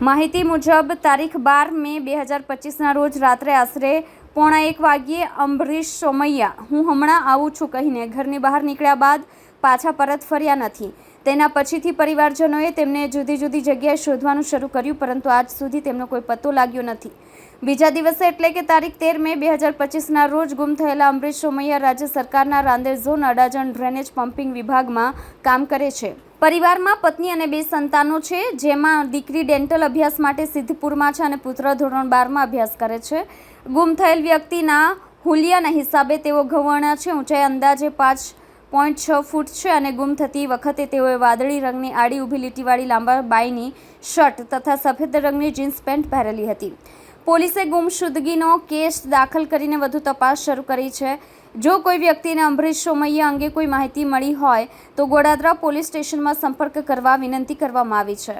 માહિતી મુજબ, તારીખ બાર મે બે હજાર પચીસના રોજ રાત્રે આશરે પોણા એક વાગ્યે અંબરીશ સોમૈયા, હું હમણાં આવું છું કહીને ઘરની બહાર નીકળ્યા બાદ પાછા પરત ફર્યા નથી. તેના પછીથી પરિવારજનોએ તેમને જુદી જુદી જગ્યાએ શોધવાનું શરૂ કર્યું, પરંતુ આજ સુધી તેમનો કોઈ પત્તો લાગ્યો નથી. બીજા દિવસે એટલે કે તારીખ તેર મે બે હજાર પચીસના રોજ ગુમ થયેલા અમરીશ સોમૈયા રાજ્ય સરકારના Rander zone Adajan drainage pumping વિભાગમાં કામ કરે છે. પરિવારમાં પત્ની અને બે સંતાનો છે, જેમાં દીકરી ડેન્ટલ અભ્યાસ માટે સિદ્ધપુરમાં છે અને પુત્ર ધોરણ બારમાં અભ્યાસ કરે છે. ગુમ થયેલ વ્યક્તિના હુલિયાના હિસાબે તેઓ ઘવાણા છે, ઊંચાઈ અંદાજે પાંચ પોઈન્ટ છ ફૂટ છે અને ગુમ થતી વખતે તેઓએ વાદળી રંગની આડી ઊભી લીટીવાળી લાંબા બાયની શર્ટ તથા સફેદ રંગની જીન્સ પેન્ટ પહેરેલી હતી. પોલીસે ગુમશુદગીનો કેસ દાખલ કરીને વધુ તપાસ શરૂ કરી છે. જો કોઈ વ્યક્તિને અંબરીશ સોમૈયા અંગે કોઈ માહિતી મળી હોય, તો ગોડાદરા પોલીસ સ્ટેશનમાં સંપર્ક કરવા વિનંતી કરવામાં આવી છે.